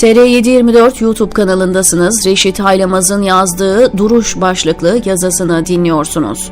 TR724 YouTube kanalındasınız. Reşit Haylamaz'ın yazdığı Duruş başlıklı yazısını dinliyorsunuz.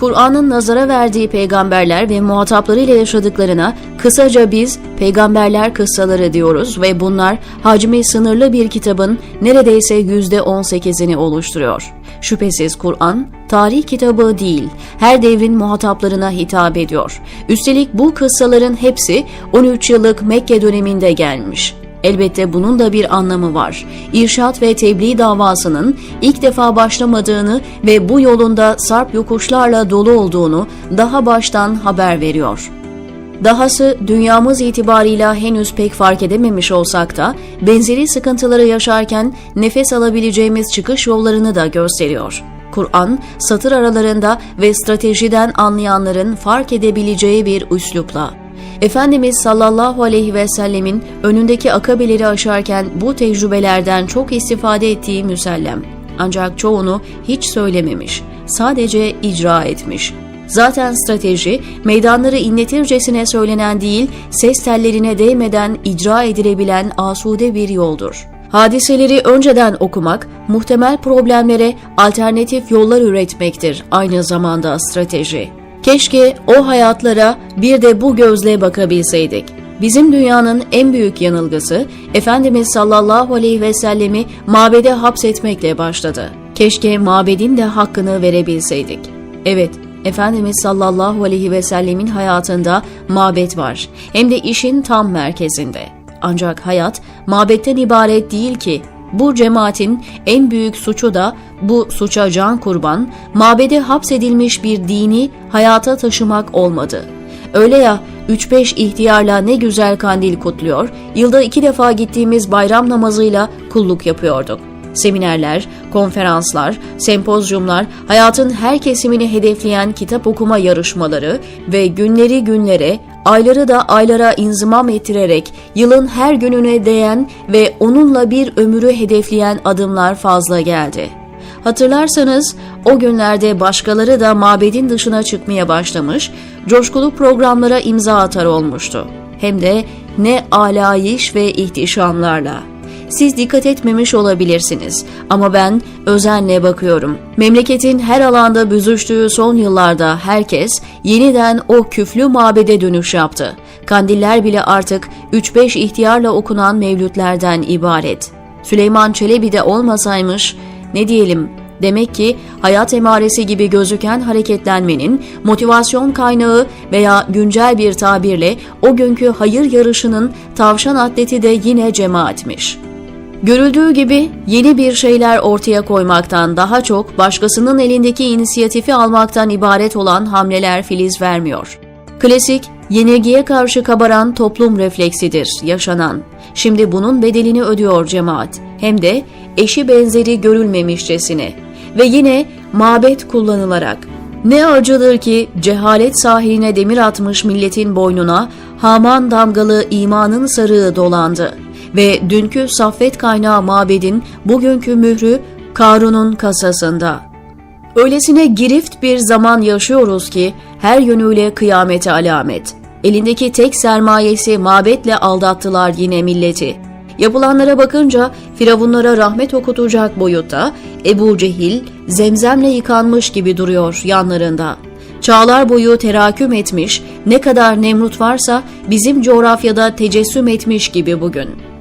Kur'an'ın nazara verdiği peygamberler ve muhataplarıyla yaşadıklarına kısaca biz peygamberler kıssaları diyoruz ve bunlar hacmi sınırlı bir kitabın neredeyse %18'ini oluşturuyor. Şüphesiz Kur'an tarih kitabı değil, her devrin muhataplarına hitap ediyor. Üstelik bu kıssaların hepsi 13 yıllık Mekke döneminde gelmiş. Elbette bunun da bir anlamı var. İrşat ve tebliğ davasının ilk defa başlamadığını ve bu yolunda sarp yokuşlarla dolu olduğunu daha baştan haber veriyor. Dahası dünyamız itibarıyla henüz pek fark edememiş olsak da benzeri sıkıntıları yaşarken nefes alabileceğimiz çıkış yollarını da gösteriyor. Kur'an, satır aralarında ve stratejiden anlayanların fark edebileceği bir üslupla. Efendimiz sallallahu aleyhi ve sellemin önündeki akabeleri aşarken bu tecrübelerden çok istifade ettiği müsellem. Ancak çoğunu hiç söylememiş, sadece icra etmiş. Zaten strateji, meydanları inletircesine söylenen değil, ses tellerine değmeden icra edilebilen asude bir yoldur. Hadiseleri önceden okumak, muhtemel problemlere alternatif yollar üretmektir aynı zamanda strateji. Keşke o hayatlara bir de bu gözle bakabilseydik. Bizim dünyanın en büyük yanılgısı Efendimiz sallallahu aleyhi ve sellemi mabede hapsetmekle başladı. Keşke mabedin de hakkını verebilseydik. Evet, Efendimiz sallallahu aleyhi ve sellemin hayatında mabet var. Hem de işin tam merkezinde. Ancak hayat mabetten ibaret değil ki. Bu cemaatin en büyük suçu da bu suça can kurban, mabede hapsedilmiş bir dini hayata taşımak olmadı. Öyle ya 3-5 ihtiyarla ne güzel kandil kutluyor, yılda iki defa gittiğimiz bayram namazıyla kulluk yapıyorduk. Seminerler, konferanslar, sempozyumlar, hayatın her kesimini hedefleyen kitap okuma yarışmaları ve günleri günlere, ayları da aylara inzimam ettirerek yılın her gününe değen ve onunla bir ömürü hedefleyen adımlar fazla geldi. Hatırlarsanız o günlerde başkaları da mabedin dışına çıkmaya başlamış, coşkulu programlara imza atar olmuştu. Hem de ne alayiş ve ihtişamlarla. Siz dikkat etmemiş olabilirsiniz ama ben özenle bakıyorum. Memleketin her alanda büzüştüğü son yıllarda herkes yeniden o küflü mabede dönüş yaptı. Kandiller bile artık 3-5 ihtiyarla okunan mevlütlerden ibaret. Süleyman Çelebi de olmasaymış ne diyelim Demek ki hayat emaresi gibi gözüken hareketlenmenin motivasyon kaynağı veya güncel bir tabirle o günkü hayır yarışının tavşan atleti de yine cemaatmiş. Görüldüğü gibi yeni bir şeyler ortaya koymaktan daha çok başkasının elindeki inisiyatifi almaktan ibaret olan hamleler filiz vermiyor. Klasik, yenilgiye karşı kabaran toplum refleksidir yaşanan. Şimdi bunun bedelini ödüyor cemaat. Hem de eşi benzeri görülmemişçesine. Ve yine mabet kullanılarak. Ne acıdır ki cehalet sahiline demir atmış milletin boynuna Haman damgalı imanın sarığı dolandı ve dünkü saffet kaynağı mabedin bugünkü mührü Karun'un kasasında. Öylesine girift bir zaman yaşıyoruz ki her yönüyle kıyamete alamet. Elindeki tek sermayesi mabetle aldattılar yine milleti. Yapılanlara bakınca firavunlara rahmet okutacak boyutta Ebu Cehil zemzemle yıkanmış gibi duruyor yanlarında. Çağlar boyu teraküm etmiş, ne kadar Nemrut varsa bizim coğrafyada tecessüm etmiş gibi bugün.''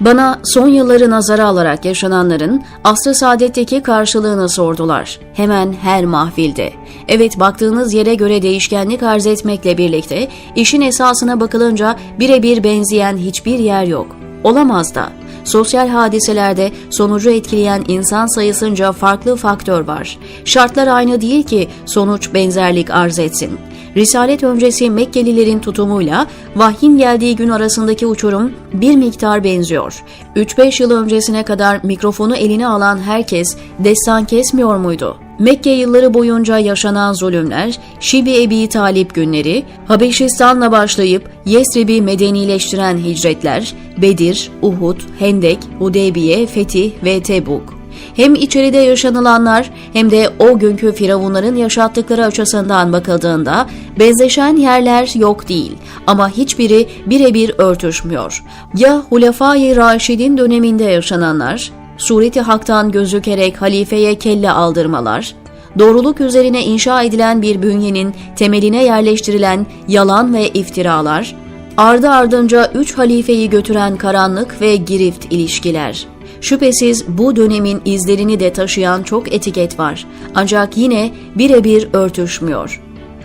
Bana son yılları nazara alarak yaşananların asr-ı saadetteki karşılığını sordular. Hemen her mahfilde. Evet baktığınız yere göre değişkenlik arz etmekle birlikte işin esasına bakılınca birebir benzeyen hiçbir yer yok. Olamaz da. Sosyal hadiselerde sonucu etkileyen insan sayısınca farklı faktör var. Şartlar aynı değil ki sonuç benzerlik arz etsin. Risalet öncesi Mekkelilerin tutumuyla vahyin geldiği gün arasındaki uçurum bir miktar benziyor. 3-5 yıl öncesine kadar mikrofonu eline alan herkes destan kesmiyor muydu? Mekke yılları boyunca yaşanan zulümler, Şibi Ebi Talip günleri, Habeşistan'la başlayıp Yesrib'i medenileştiren hicretler, Bedir, Uhud, Hendek, Hudeybiye, Fetih ve Tebuk. Hem içeride yaşanılanlar hem de o günkü firavunların yaşattıkları açısından bakıldığında benzeşen yerler yok değil ama hiçbiri birebir örtüşmüyor. Ya Hulefai Raşid'in döneminde yaşananlar, sureti haktan gözükerek halifeye kelle aldırmalar, doğruluk üzerine inşa edilen bir bünyenin temeline yerleştirilen yalan ve iftiralar, ardı ardınca üç halifeyi götüren karanlık ve girift ilişkiler. Şüphesiz bu dönemin izlerini de taşıyan çok etiket var. Ancak yine birebir örtüşmüyor.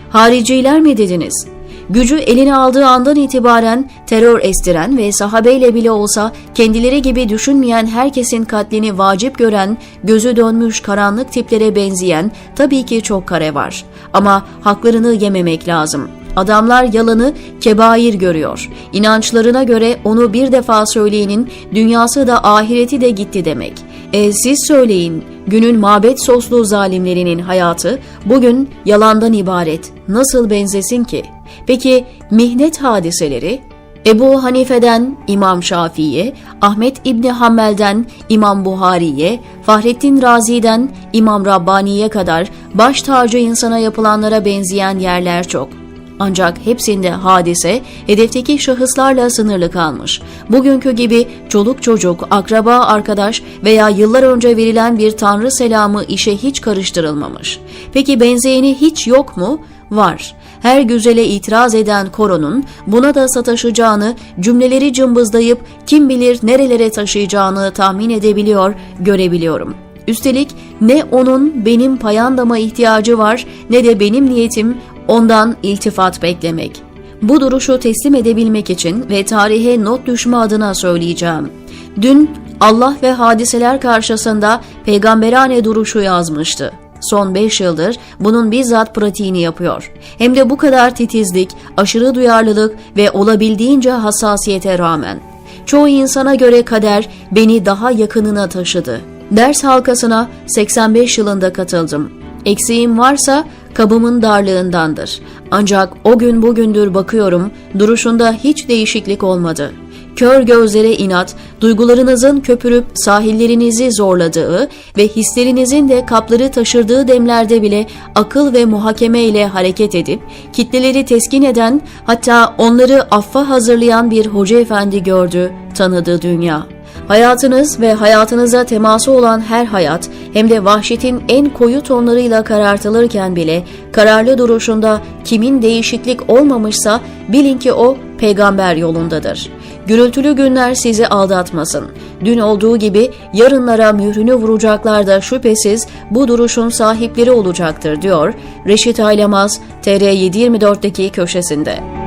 Hariciler mi dediniz? Gücü eline aldığı andan itibaren terör estiren ve sahabeyle bile olsa kendileri gibi düşünmeyen herkesin katlini vacip gören, gözü dönmüş karanlık tiplere benzeyen tabii ki çok kare var. Ama haklarını yememek lazım. Adamlar yalanı kebair görüyor. İnançlarına göre onu bir defa söyleyenin dünyası da ahireti de gitti demek. E siz söyleyin, günün mabet soslu zalimlerinin hayatı bugün yalandan ibaret. Nasıl benzesin ki? Peki mihnet hadiseleri? Ebu Hanife'den İmam Şafii'ye, Ahmet İbni Hanbel'den İmam Buhari'ye, Fahrettin Razi'den İmam Rabbani'ye kadar baş tacı insana yapılanlara benzeyen yerler çok. Ancak hepsinde hadise hedefteki şahıslarla sınırlı kalmış. Bugünkü gibi çoluk çocuk, akraba, arkadaş veya yıllar önce verilen bir tanrı selamı işe hiç karıştırılmamış. Peki benzeyeni hiç yok mu? Var. Her güzele itiraz eden koronun buna da sataşacağını, cümleleri cımbızlayıp kim bilir nerelere taşıyacağını tahmin edebiliyor, görebiliyorum.'' Üstelik ne onun benim payandama ihtiyacı var ne de benim niyetim ondan iltifat beklemek. Bu duruşu teslim edebilmek için ve tarihe not düşme adına söyleyeceğim. Dün Allah ve hadiseler karşısında peygamberane duruşu yazmıştı. Son 5 yıldır bunun bizzat pratiğini yapıyor. Hem de bu kadar titizlik, aşırı duyarlılık ve olabildiğince hassasiyete rağmen. Çoğu insana göre kader beni daha yakınına taşıdı. Ders halkasına 85 yılında katıldım. Eksiğim varsa kabımın darlığındandır. Ancak o gün bugündür bakıyorum duruşunda hiç değişiklik olmadı. Kör gözlere inat, duygularınızın köpürüp sahillerinizi zorladığı ve hislerinizin de kapları taşırdığı demlerde bile akıl ve muhakeme ile hareket edip kitleleri teskin eden hatta onları affa hazırlayan bir hoca efendi gördü, tanıdı dünya.'' Hayatınız ve hayatınıza teması olan her hayat hem de vahşetin en koyu tonlarıyla karartılırken bile kararlı duruşunda kimin değişiklik olmamışsa bilin ki o peygamber yolundadır. Gürültülü günler sizi aldatmasın. Dün olduğu gibi yarınlara mührünü vuracaklar da şüphesiz bu duruşun sahipleri olacaktır diyor Reşit Aylamaz TR724'deki köşesinde.